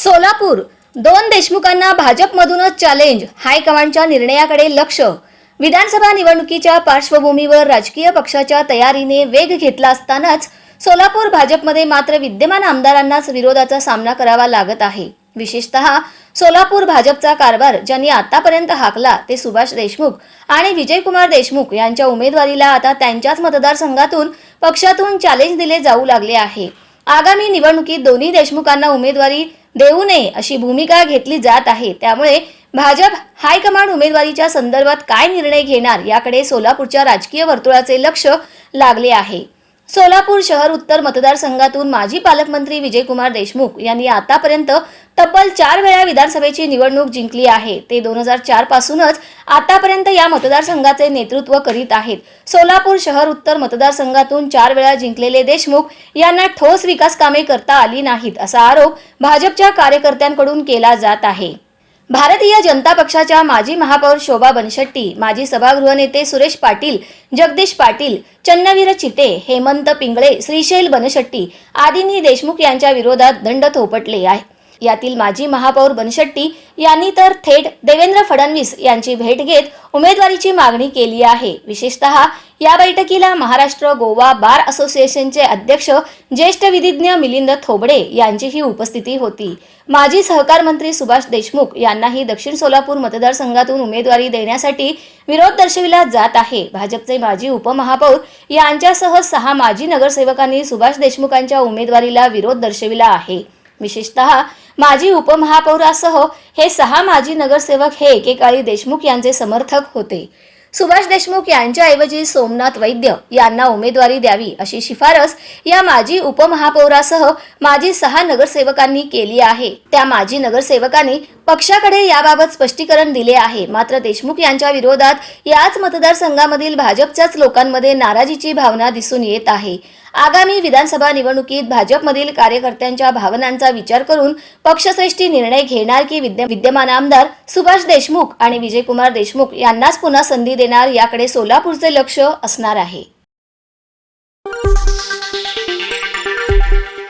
सोलापूर. दोन देशमुखांना भाजपमधूनच चॅलेंज हायकमांडच्या निर्णयाकडे लक्ष. विधानसभा निवडणुकीच्या पार्श्वभूमीवर राजकीय पक्षाच्या तयारीने वेग घेतला असतानाच सोलापूर भाजपमध्ये मात्र विद्यमान आमदारांनाच विरोधाचा सामना करावा लागत आहे. विशेषतः सोलापूर भाजपचा कारभार ज्यांनी आतापर्यंत हाकला ते सुभाष देशमुख आणि विजयकुमार देशमुख यांच्या उमेदवारीला आता त्यांच्याच मतदारसंघातून पक्षातून चॅलेंज दिले जाऊ लागले आहे. आगामी निवडणुकीत दोन्ही देशमुखांना उमेदवारी देऊ नये अशी भूमिका घेतली जात आहे. त्यामुळे भाजप हायकमांड उमेदवारीच्या संदर्भात काय निर्णय घेणार याकडे सोलापूरच्या राजकीय वर्तुळाचे लक्ष लागले आहे. सोलापूर शहर उत्तर मतदारसंघातून माजी पालकमंत्री विजयकुमार देशमुख यांनी आतापर्यंत तब्बल चार वेळा विधानसभेची निवडणूक जिंकली आहे. ते दोन हजार चार पासूनच आतापर्यंत या मतदारसंघाचे नेतृत्व करीत आहेत. सोलापूर शहर उत्तर मतदारसंघातून चार वेळा जिंकलेले देशमुख यांना ठोस विकास कामे करता आली नाहीत असा आरोप भाजपच्या कार्यकर्त्यांकडून केला जात आहे. भारतीय जनता पक्षाच्या माजी महापौर शोभा बनशेट्टी माजी सभागृह नेते सुरेश पाटील जगदीश पाटील चन्नवीर चिटे हेमंत पिंगळे श्रीशैल बनशेट्टी आदींनी देशमुख यांच्या विरोधात दंड थोपटले आहे. यातील माजी महापौर बनशेट्टी यांनी तर थेट देवेंद्र फडणवीस यांची भेट घेत उमेदवारीची मागणी केली आहे. विशेषतः या बैठकीला महाराष्ट्र गोवा बार असोसिएशनचे अध्यक्ष ज्येष्ठ विधिज्ञ मिलिंद थोबडे यांचीही उपस्थिती होती. माजी सहकार मंत्री सुभाष देशमुख यांनाही दक्षिण सोलापूर मतदारसंघातून उमेदवारी देण्यासाठी विरोध दर्शविला जात आहे. भाजपचे माजी उपमहापौर यांच्यासह सहा माजी नगरसेवकांनी सुभाष देशमुखांच्या उमेदवारीला विरोध दर्शविला आहे. विशेषतः माजी उपमहापौरासह हे सहा माजी नगरसेवक हे एकेकाळी देशमुख यांचे समर्थक होते. सुभाष देशमुख यांच्याऐवजी सोमनाथ वैद्य यांना उमेदवारी द्यावी अशी शिफारस या माजी उपमहापौरासह माजी सहा नगरसेवकांनी केली आहे. त्या माजी नगरसेवकांनी पक्षाकडे याबाबत स्पष्टीकरण दिले आहे. मात्र देशमुख यांच्या विरोधात याच मतदारसंघामधील भाजपच्याच लोकांमध्ये नाराजीची भावना दिसून येत आहे. आगामी विधानसभा निवडणुकीत भाजपमधील कार्यकर्त्यांच्या भावनांचा विचार करून पक्षश्रेष्ठी निर्णय घेणार की विद्य विद्यमान आमदार सुभाष देशमुख आणि विजयकुमार देशमुख यांनाच पुन्हा संधी देणार याकडे सोलापूरचे लक्ष असणार आहे.